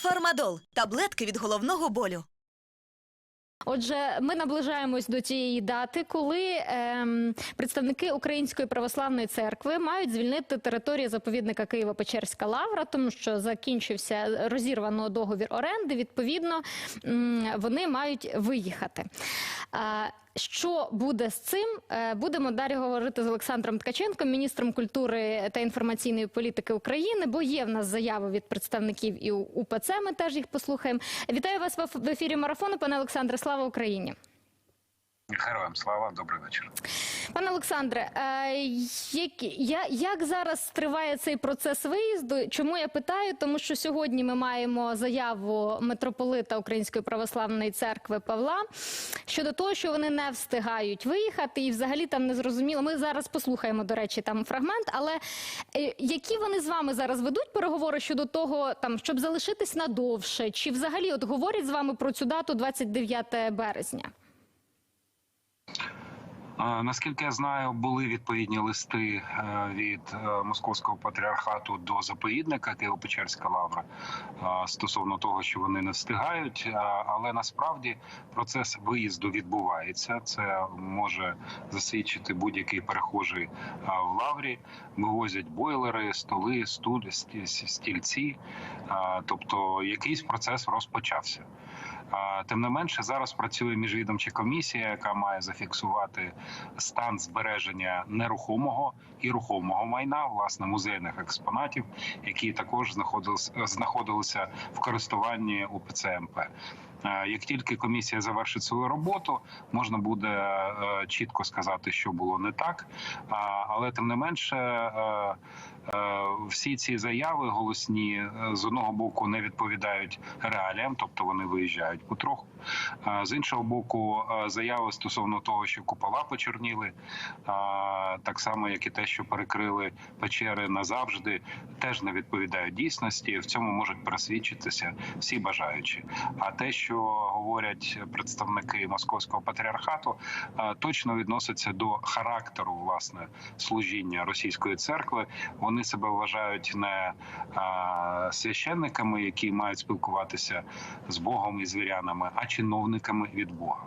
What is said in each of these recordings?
Фармадол таблетки від головного болю. Отже, ми наближаємось до тієї дати, коли ем, представники Української православної церкви мають звільнити територію заповідника Києво-Печерська лавра, тому що закінчився розірвано договір оренди. Відповідно, м, вони мають виїхати. А, що буде з цим? Е, Будемо далі говорити з Олександром Ткаченком, міністром культури та інформаційної політики України. Бо є в нас заяви від представників і УПЦ. Ми теж їх послухаємо. Вітаю вас в ефірі марафону, пане Олександре. Слава Україні. Героям слава, добрий вечір. Пане Олександре, е, як, як зараз триває цей процес виїзду? Чому я питаю? Тому що сьогодні ми маємо заяву митрополита Української православної церкви Павла щодо того, що вони не встигають виїхати, і взагалі там не зрозуміло. Ми зараз послухаємо, до речі, там фрагмент. Але е, які вони з вами зараз ведуть переговори щодо того, там щоб залишитись надовше, чи взагалі от говорять з вами про цю дату 29 березня? Наскільки я знаю, були відповідні листи е, від е, московського патріархату до заповідника Києво-Печерська лавра е, стосовно того, що вони не встигають. Але насправді процес виїзду відбувається. Це може засвідчити будь-який перехожий в лаврі. Вивозять бойлери, столи, стуль, сті- стільці. Тобто якийсь процес розпочався. Тим не менше, зараз працює міжвідомча комісія, яка має зафіксувати стан збереження нерухомого і рухомого майна, власне, музейних експонатів, які також знаходилися, в користуванні УПЦ МП. Е, Як тільки комісія завершить свою роботу, можна буде е, чітко сказати, що було не так. Але тим не менше, е, е, всі ці заяви голосні е, з одного боку не відповідають реаліям, тобто вони виїжджають потроху. Е, З іншого боку, е, заяви стосовно того, що купола почорніли, е, так само як і те, що перекрили печери назавжди, теж не відповідають дійсності. В цьому можуть пересвідчитися всі бажаючі. А те, що говорять представники московського патріархату, е, точно відноситься до характеру власне служіння російської церкви. Вони себе вважають не е, священниками, які мають спілкуватися з Богом і з вірянами, а чиновниками від Бога.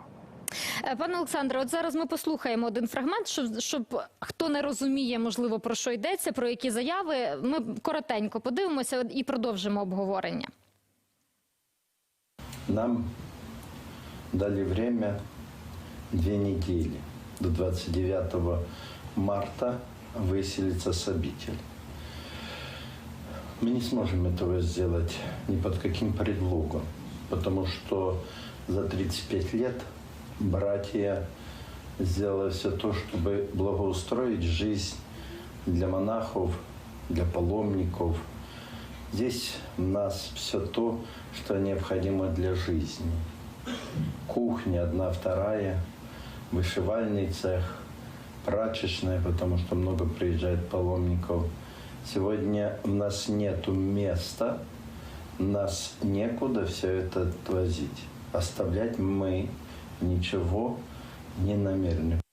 Е, Пане Олександре, от зараз ми послухаємо один фрагмент, щоб, щоб хто не розуміє, можливо, про що йдеться, про які заяви. Ми коротенько подивимося і продовжимо обговорення. Нам дали время две недели. До 29 марта выселится с обители. Мы не сможем этого сделать ни под каким предлогом, потому что за 35 лет братья сделали все то, чтобы благоустроить жизнь для монахов, для паломников. Здесь у нас все то, что необходимо для жизни. Кухня одна, вторая, вышивальный цех, прачечная, потому что много приезжает паломников. Сегодня у нас нету места, нас некуда все это возить. Оставлять мы ничего не намерены.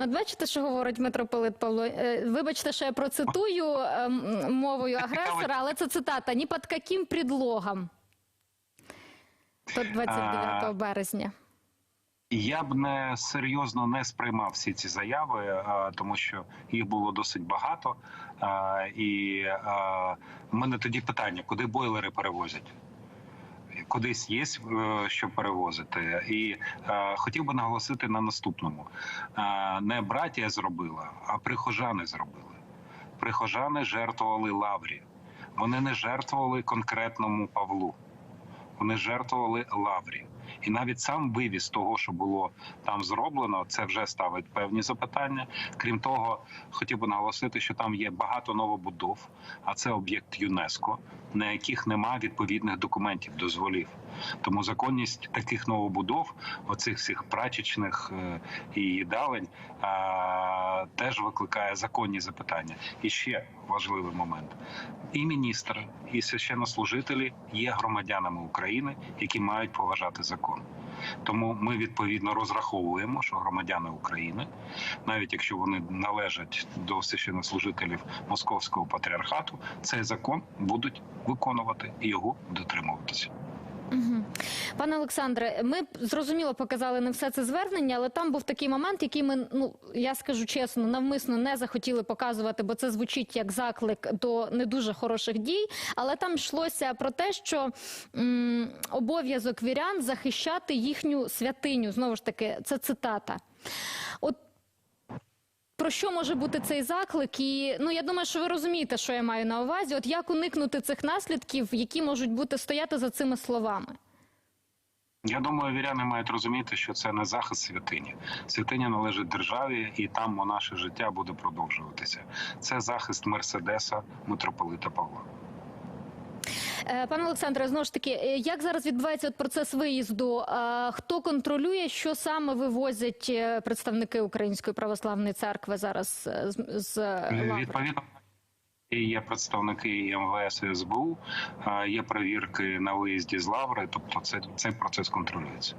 От бачите, що говорить митрополит Павло? Е, Вибачте, що я процитую е, мовою агресора, але це цитата ні під яким предлогом. До 29 А, березня. Я б не серйозно не сприймав всі ці заяви, е, тому що їх було досить багато. Е, І в мене тоді питання: куди бойлери перевозять? Кудись є, е, що перевозити, і е, хотів би наголосити на наступному: Е, не братія зробила, а прихожани зробили. Прихожани жертвували лаврі. Вони не жертвували конкретному Павлу. Вони жертвували лаврі. І навіть сам вивіз того, що було там зроблено, це вже ставить певні запитання. Крім того, хотів би наголосити, що там є багато новобудов, а це об'єкт ЮНЕСКО, на яких немає відповідних документів, дозволів. Тому законність таких новобудов, оцих всіх прачечних е, і їдалень, е, теж викликає законні запитання. І ще важливий момент: і міністр, і священнослужителі є громадянами України, які мають поважати закон. Тому ми відповідно розраховуємо, що громадяни України, навіть якщо вони належать до священнослужителів Московського патріархату, цей закон будуть виконувати і його дотримуватися. Пане Олександре, ми зрозуміло показали не все це звернення, але там був такий момент, який ми, ну я скажу чесно, навмисно не захотіли показувати, бо це звучить як заклик до не дуже хороших дій. Але там йшлося про те, що обов'язок вірян захищати їхню святиню. Знову ж таки, це цитата. От про що може бути цей заклик? І ну я думаю, що ви розумієте, що я маю на увазі. От як уникнути цих наслідків, які можуть бути стояти за цими словами? Я думаю, віряни мають розуміти, що це не захист святині. Святиня належить державі, і там наше життя буде продовжуватися. Це захист Мерседеса митрополита Павла. Е, Пане Олександре, знову ж таки, е, як зараз відбувається от процес виїзду? Е, Хто контролює, що саме вивозять представники Української православної церкви зараз з, лаври? Є представники МВС СБУ, є перевірки на виїзді з лаври, тобто це цей процес контролюється.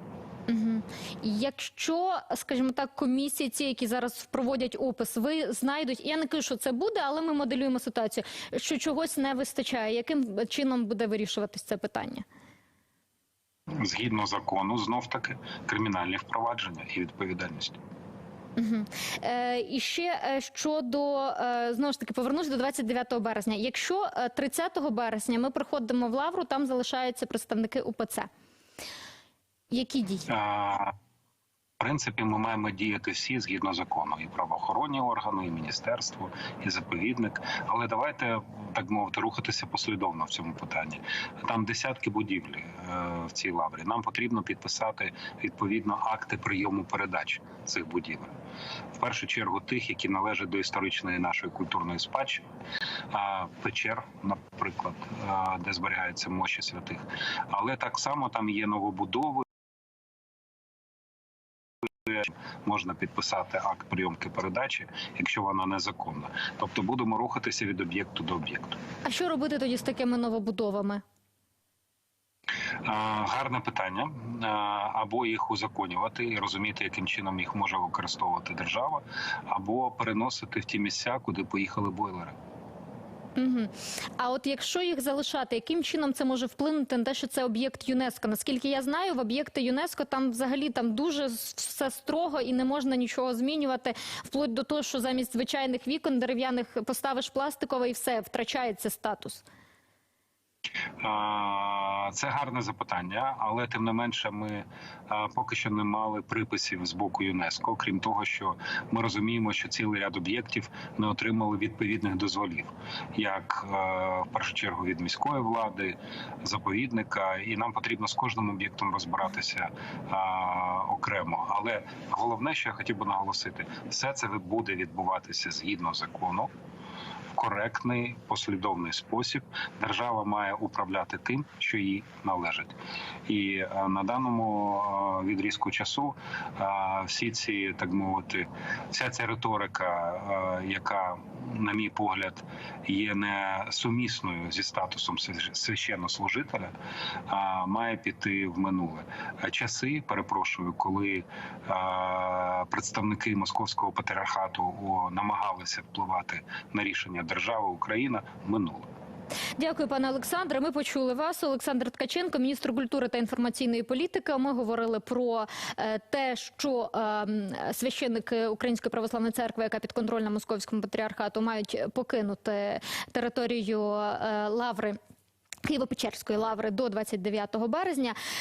Якщо, скажімо так, комісії, ці, які зараз проводять опис, ви знайдуть, я не кажу, що це буде, але ми моделюємо ситуацію, що чогось не вистачає. Яким чином буде вирішуватись це питання? Згідно закону, знов таки кримінальні впровадження і відповідальність. Угу. Е, і ще е, щодо е, знову ж таки повернусь до 29 березня. Якщо е, 30 березня ми приходимо в Лавру, там залишаються представники УПЦ. Які дії? В принципі, ми маємо діяти всі згідно закону, і правоохоронні органи, і міністерство, і заповідник. Але давайте так мовити рухатися послідовно в цьому питанні. Там десятки будівлі е, в цій лаврі. Нам потрібно підписати відповідно акти прийому передач цих будівель. В першу чергу тих, які належать до історичної нашої культурної спадщини, печер, наприклад, е, де зберігаються мощі святих. Але так само там є новобудови. Можна підписати акт прийомки передачі, якщо вона незаконна. Тобто будемо рухатися від об'єкту до об'єкту. А що робити тоді з такими новобудовами? Гарне питання. Або їх узаконювати і розуміти, яким чином їх може використовувати держава, або переносити в ті місця, куди поїхали бойлери. Угу. А от якщо їх залишати, яким чином це може вплинути на те, що це об'єкт ЮНЕСКО? Наскільки я знаю, в об'єкти ЮНЕСКО там взагалі там дуже все строго і не можна нічого змінювати, вплоть до того, що замість звичайних вікон дерев'яних поставиш пластикове і все втрачається статус. Це гарне запитання, але тим не менше, ми поки що не мали приписів з боку ЮНЕСКО. Крім того, що ми розуміємо, що цілий ряд об'єктів не отримали відповідних дозволів, як е, в першу чергу від міської влади, заповідника, і нам потрібно з кожним об'єктом розбиратися окремо. Але головне, що я хотів би наголосити, все це буде відбуватися згідно закону в коректний послідовний спосіб. Держава має управляти тим, що їй належить, і е, на даному е, відрізку часу е, всі ці так мовити, вся ця риторика, яка на мій погляд, є не сумісною зі статусом свящ- священнослужителя, а має піти в минуле. Часи, перепрошую, коли представники московського патріархату намагалися впливати на рішення держави Україна, минуле. Дякую, пане Олександре. Ми почули вас. Олександр Ткаченко, міністр культури та інформаційної політики. Ми говорили про е, те, що е, священники Української православної церкви, яка підконтрольна московському патріархату, мають покинути територію е, лаври. Києво-Печерської лаври до 29 березня.